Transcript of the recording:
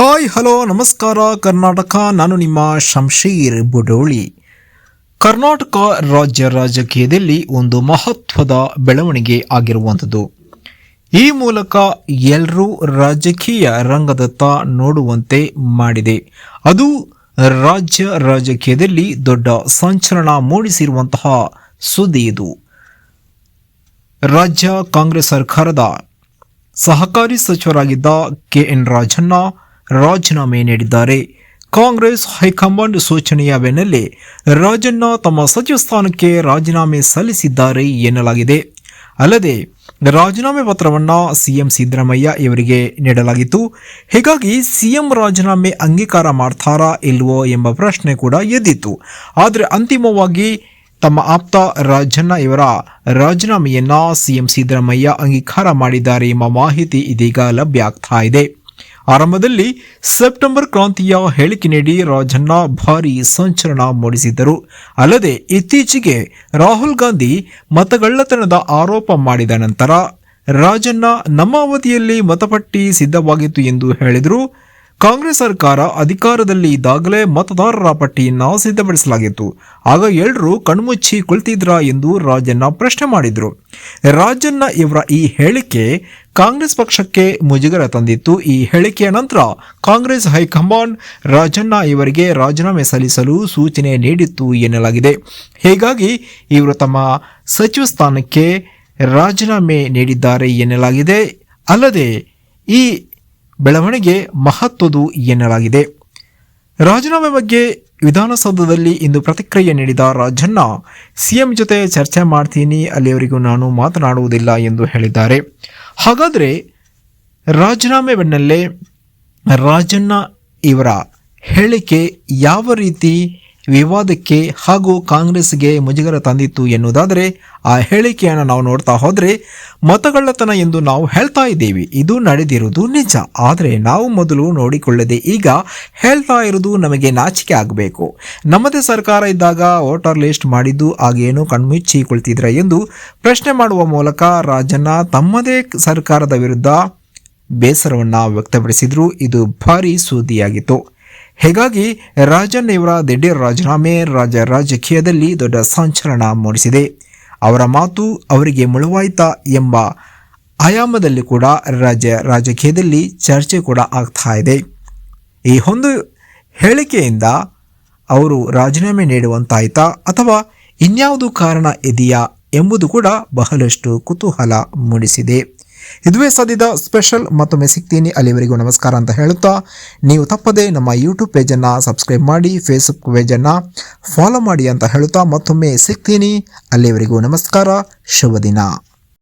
Hi, hello, ನಮಸ್ಕಾರ, ಕರ್ನಾಟಕ. ನಾನು ನಿಮ್ಮ ಶಂಶೀರ್ ಬುಡೋಳಿ. ಕರ್ನಾಟಕ ರಾಜ್ಯ ರಾಜಕೀಯದಲ್ಲಿ ಒಂದು ಮಹತ್ವದ ಬೆಳವಣಿಗೆ ಆಗಿರುವಂಥದ್ದು. ಈ ಮೂಲಕ ಎಲ್ಲರೂ ರಾಜಕೀಯ ರಂಗದತ್ತ ನೋಡುವಂತೆ ಮಾಡಿದೆ. ಅದು ರಾಜ್ಯ ರಾಜಕೀಯದಲ್ಲಿ ದೊಡ್ಡ ಸಂಚಲನ ಮೂಡಿಸಿರುವಂತಹ ಸುದ್ದಿ ಇದು. ರಾಜ್ಯ ಕಾಂಗ್ರೆಸ್ ಸರ್ಕಾರದ ಸಹಕಾರಿ ಸಚಿವರಾಗಿದ್ದ ಕೆ ಎನ್ ರಾಜಣ್ಣ ರಾಜೀನಾಮೆ ನೀಡಿದ್ದಾರೆ. ಕಾಂಗ್ರೆಸ್ ಹೈಕಮಾಂಡ್ ಸೂಚನೆಯ ಬೆನ್ನಲ್ಲೇ ರಾಜಣ್ಣ ತಮ್ಮ ಸಚಿವ ಸ್ಥಾನಕ್ಕೆ ರಾಜೀನಾಮೆ ಸಲ್ಲಿಸಿದ್ದಾರೆ ಎನ್ನಲಾಗಿದೆ. ಅಲ್ಲದೆ, ರಾಜೀನಾಮೆ ಪತ್ರವನ್ನು ಸಿಎಂ ಸಿದ್ದರಾಮಯ್ಯ ಇವರಿಗೆ ನೀಡಲಾಗಿತ್ತು. ಹೀಗಾಗಿ ಸಿಎಂ ರಾಜೀನಾಮೆ ಅಂಗೀಕಾರ ಮಾಡ್ತಾರಾ ಇಲ್ವೋ ಎಂಬ ಪ್ರಶ್ನೆ ಕೂಡ ಎದ್ದಿತ್ತು. ಆದರೆ ಅಂತಿಮವಾಗಿ ತಮ್ಮ ಆಪ್ತ ರಾಜಣ್ಣ ಇವರ ರಾಜೀನಾಮೆಯನ್ನ ಸಿಎಂ ಸಿದ್ದರಾಮಯ್ಯ ಅಂಗೀಕಾರ ಮಾಡಿದ್ದಾರೆ ಎಂಬ ಮಾಹಿತಿ ಇದೀಗ ಲಭ್ಯ ಆಗ್ತಾ ಇದೆ. ಆರಂಭದಲ್ಲಿ ಸೆಪ್ಟೆಂಬರ್ ಕ್ರಾಂತಿಯ ಹೇಳಿಕೆ ನೀಡಿ ರಾಜಣ್ಣ ಭಾರಿ ಸಂಚಲನ ಮೂಡಿಸಿದ್ದರು. ಅಲ್ಲದೆ ಇತ್ತೀಚೆಗೆ ರಾಹುಲ್ ಗಾಂಧಿ ಮತಗಳ್ಳತನದ ಆರೋಪ ಮಾಡಿದ ನಂತರ ರಾಜಣ್ಣ ನಮ್ಮ ಅವಧಿಯಲ್ಲಿ ಮತಪಟ್ಟಿ ಸಿದ್ಧವಾಗಿತ್ತು ಎಂದು ಹೇಳಿದರು. ಕಾಂಗ್ರೆಸ್ ಸರ್ಕಾರ ಅಧಿಕಾರದಲ್ಲಿ ಇದ್ದಾಗಲೇ ಮತದಾರರ ಪಟ್ಟಿಯನ್ನು ಸಿದ್ಧಪಡಿಸಲಾಗಿತ್ತು. ಆಗ ಎಲ್ಲರೂ ಕಣ್ಮುಚ್ಚಿ ಕುಳಿತಿದ್ರಾ ಎಂದು ರಾಜಣ್ಣ ಪ್ರಶ್ನೆ ಮಾಡಿದ್ರು. ರಾಜಣ್ಣ ಇವರ ಈ ಹೇಳಿಕೆ ಕಾಂಗ್ರೆಸ್ ಪಕ್ಷಕ್ಕೆ ಮುಜುಗರ ತಂದಿತ್ತು. ಈ ಹೇಳಿಕೆಯ ನಂತರ ಕಾಂಗ್ರೆಸ್ ಹೈಕಮಾಂಡ್ ರಾಜಣ್ಣ ಇವರಿಗೆ ರಾಜೀನಾಮೆ ಸಲ್ಲಿಸಲು ಸೂಚನೆ ನೀಡಿತ್ತು ಎನ್ನಲಾಗಿದೆ. ಹೀಗಾಗಿ ಇವರು ತಮ್ಮ ಸಚಿವ ಸ್ಥಾನಕ್ಕೆ ರಾಜೀನಾಮೆ ನೀಡಿದ್ದಾರೆ ಎನ್ನಲಾಗಿದೆ. ಅಲ್ಲದೆ ಈ ಬೆಳವಣಿಗೆ ಮಹತ್ವದು ಎನ್ನಲಾಗಿದೆ. ರಾಜೀನಾಮೆ ಬಗ್ಗೆ ವಿಧಾನಸೌಧದಲ್ಲಿ ಇಂದು ಪ್ರತಿಕ್ರಿಯೆ ನೀಡಿದ ರಾಜಣ್ಣ, ಸಿಎಂ ಜೊತೆ ಚರ್ಚೆ ಮಾಡ್ತೀನಿ, ಅಲ್ಲಿಯವರೆಗೂ ನಾನು ಮಾತನಾಡುವುದಿಲ್ಲ ಎಂದು ಹೇಳಿದ್ದಾರೆ. ಹಾಗಾದರೆ ರಾಜೀನಾಮೆ ಬೆನ್ನಲ್ಲೇ ರಾಜಣ್ಣ ಇವರ ಹೇಳಿಕೆ ಯಾವ ರೀತಿ ವಿವಾದಕ್ಕೆ ಹಾಗೂ ಕಾಂಗ್ರೆಸ್ಗೆ ಮುಜುಗರ ತಂದಿತ್ತು ಎನ್ನುವುದಾದರೆ ಆ ಹೇಳಿಕೆಯನ್ನು ನಾವು ನೋಡ್ತಾ ಹೋದರೆ ಮತಗಳ್ಳತನ ಎಂದು ನಾವು ಹೇಳ್ತಾ ಇದ್ದೀವಿ. ಇದು ನಡೆದಿರುವುದು ನಿಜ. ಆದರೆ ನಾವು ಮೊದಲು ನೋಡಿಕೊಳ್ಳದೆ ಈಗ ಹೇಳ್ತಾ ಇರುವುದು ನಮಗೆ ನಾಚಿಕೆ ಆಗಬೇಕು. ನಮ್ಮದೇ ಸರ್ಕಾರ ಇದ್ದಾಗ ವೋಟರ್ ಲಿಸ್ಟ್ ಮಾಡಿದ್ದು ಆಗೇನು ಕಣ್ಮುಚ್ಚಿ ಎಂದು ಪ್ರಶ್ನೆ ಮಾಡುವ ಮೂಲಕ ರಾಜಣ್ಣ ತಮ್ಮದೇ ಸರ್ಕಾರದ ವಿರುದ್ಧ ಬೇಸರವನ್ನು ವ್ಯಕ್ತಪಡಿಸಿದ್ರು. ಇದು ಭಾರಿ ಸುದ್ದಿಯಾಗಿತ್ತು. ಹೀಗಾಗಿ ರಾಜನ್ ಇವರ ದಿಢೀರ್ ರಾಜೀನಾಮೆ ರಾಜ್ಯ ರಾಜಕೀಯದಲ್ಲಿ ದೊಡ್ಡ ಸಂಚಲನ ಮೂಡಿಸಿದೆ. ಅವರ ಮಾತು ಅವರಿಗೆ ಮುಳುವಾಯ್ತಾ ಎಂಬ ಆಯಾಮದಲ್ಲಿ ಕೂಡ ರಾಜ್ಯ ರಾಜಕೀಯದಲ್ಲಿ ಚರ್ಚೆ ಕೂಡ ಆಗ್ತಾ ಇದೆ. ಈ ಒಂದು ಹೇಳಿಕೆಯಿಂದ ಅವರು ರಾಜೀನಾಮೆ ನೀಡುವಂತಾಯ್ತಾ ಅಥವಾ ಇನ್ಯಾವುದು ಕಾರಣ ಇದೆಯಾ ಎಂಬುದು ಕೂಡ ಬಹಳಷ್ಟು ಕುತೂಹಲ ಮೂಡಿಸಿದೆ. ಇದುವೇ ಸದ್ಯದ ಸ್ಪೆಷಲ್ ಮತ್ತೊಮ್ಮೆ ಸಿಗ್ತೀನಿ. ಅಲ್ಲಿವರೆಗೂ ನಮಸ್ಕಾರ ಅಂತ ಹೇಳುತ್ತಾ, ನೀವು ತಪ್ಪದೆ ನಮ್ಮ ಯೂಟ್ಯೂಬ್ ಪೇಜನ್ನು ಸಬ್ಸ್ಕ್ರೈಬ್ ಮಾಡಿ ಫೇಸ್ಬುಕ್ ಪೇಜನ್ನು ಫಾಲೋ ಮಾಡಿ ಅಂತ ಹೇಳುತ್ತಾ, ಮತ್ತೊಮ್ಮೆ ಸಿಗ್ತೀನಿ. ಅಲ್ಲಿವರೆಗೂ ನಮಸ್ಕಾರ, ಶುಭ ದಿನ.